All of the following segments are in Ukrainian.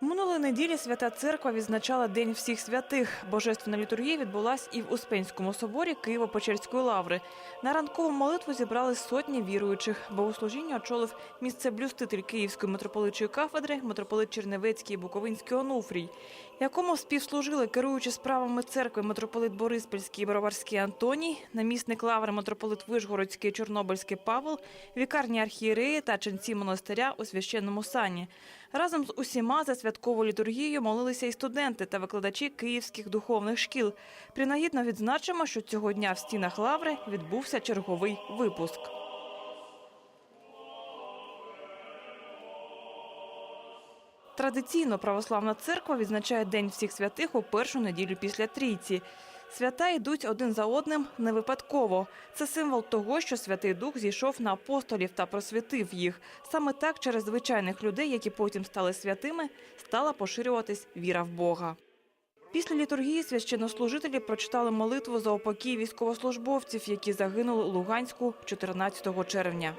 Минулої неділі Свята Церква відзначала День всіх святих. Божественна літургія відбулась і в Успенському соборі Києво-Печерської лаври. На ранкову молитву зібрались сотні віруючих. Богослужіння очолив місцеблюститель Київської митрополитчої кафедри, митрополит Черневецький і Буковинський Онуфрій, якому співслужили керуючи справами церкви митрополит Бориспільський і Броварський Антоній, намісник лаври митрополит Вишгородський і Чорнобильський Павел, вікарні архієреї та ченці монастиря у священному сані. Разом з усіма за святкову літургію молилися і студенти та викладачі київських духовних шкіл. Принагідно відзначимо, що цього дня в стінах лаври відбувся черговий випуск. Традиційно православна церква відзначає День всіх святих у першу неділю після трійці. Свята йдуть один за одним не випадково. Це символ того, що Святий Дух зійшов на апостолів та просвятив їх. Саме так через звичайних людей, які потім стали святими, стала поширюватись віра в Бога. Після літургії священнослужителі прочитали молитву за упокій військовослужбовців, які загинули у Луганську 14 червня.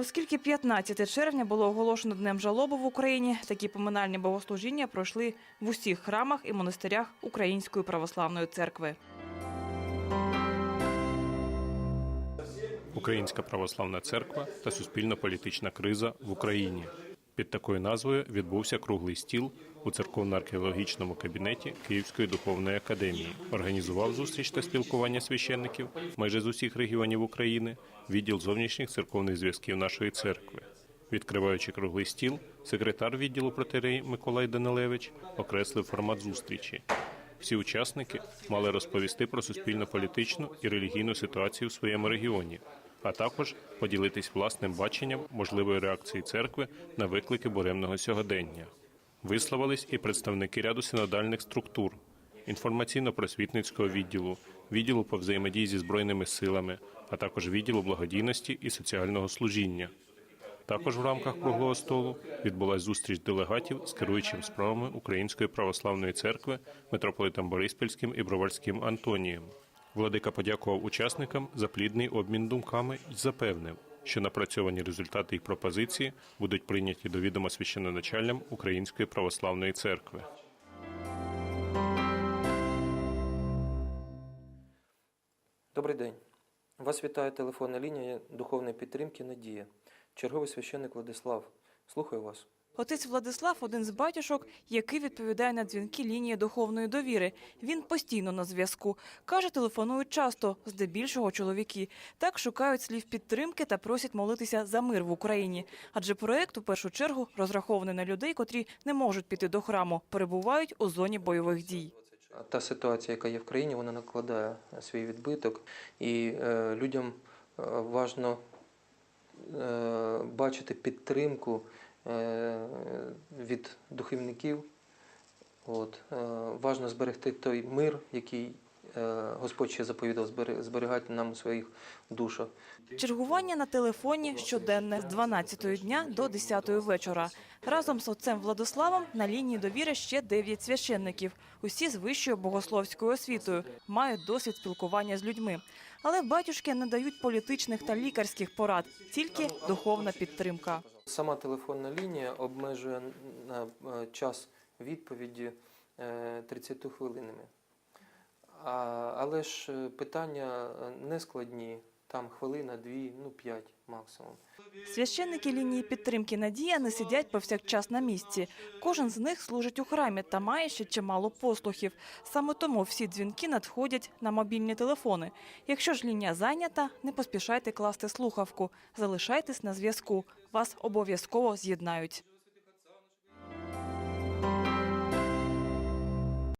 Оскільки 15 червня було оголошено днем жалоби в Україні, такі поминальні богослужіння пройшли в усіх храмах і монастирях Української православної церкви. Українська православна церква та суспільно-політична криза в Україні. Під такою назвою відбувся круглий стіл у церковно-археологічному кабінеті Київської духовної академії. Організував зустріч та спілкування священників майже з усіх регіонів України, відділ зовнішніх церковних зв'язків нашої церкви. Відкриваючи круглий стіл, секретар відділу протерей Миколай Данилевич окреслив формат зустрічі. Всі учасники мали розповісти про суспільно-політичну і релігійну ситуацію в своєму регіоні, а також поділитись власним баченням можливої реакції церкви на виклики буремного сьогодення. Висловились і представники ряду синодальних структур, інформаційно-просвітницького відділу, відділу по взаємодії зі збройними силами, а також відділу благодійності і соціального служіння. Також в рамках круглого столу відбулася зустріч делегатів з керуючим справами Української православної церкви митрополитом Бориспільським і Броварським Антонієм. Владика подякував учасникам за плідний обмін думками і запевнив, що напрацьовані результати і пропозиції будуть прийняті до відома священоначалям Української православної церкви. Добрий день. Вас вітає телефонна лінія духовної підтримки Надія. Черговий священник Владислав. Слухаю вас. Отець Владислав один з батюшок, який відповідає на дзвінки лінії духовної довіри. Він постійно на зв'язку. Каже, телефонують часто, здебільшого чоловіки. Так шукають слів підтримки та просять молитися за мир в Україні. Адже проект у першу чергу розрахований на людей, котрі не можуть піти до храму, перебувають у зоні бойових дій. Та ситуація, яка є в країні, вона накладає свій відбиток, і е, людям е, важно е, бачити підтримку від духовників. От, е, важно зберегти той мир, який е, Господь ще заповідав зберігати нам у своїх душах. Чергування на телефоні щоденне з 12 дня до 10 вечора. Разом з отцем Владиславом на лінії довіри ще 9 священників. Усі з вищою богословською освітою, мають досвід спілкування з людьми. Але батюшки не дають політичних та лікарських порад, тільки духовна підтримка. Сама телефонна лінія обмежує на е, час відповіді е, 30 хвилинами. А, але ж е, питання е, не складні, там хвилина, дві, ну п'ять максимум. Священники лінії підтримки Надія не сидять повсякчас на місці. Кожен з них служить у храмі та має ще чимало послухів. Саме тому всі дзвінки надходять на мобільні телефони. Якщо ж лінія зайнята, не поспішайте класти слухавку. Залишайтесь на зв'язку. Вас обов'язково з'єднають.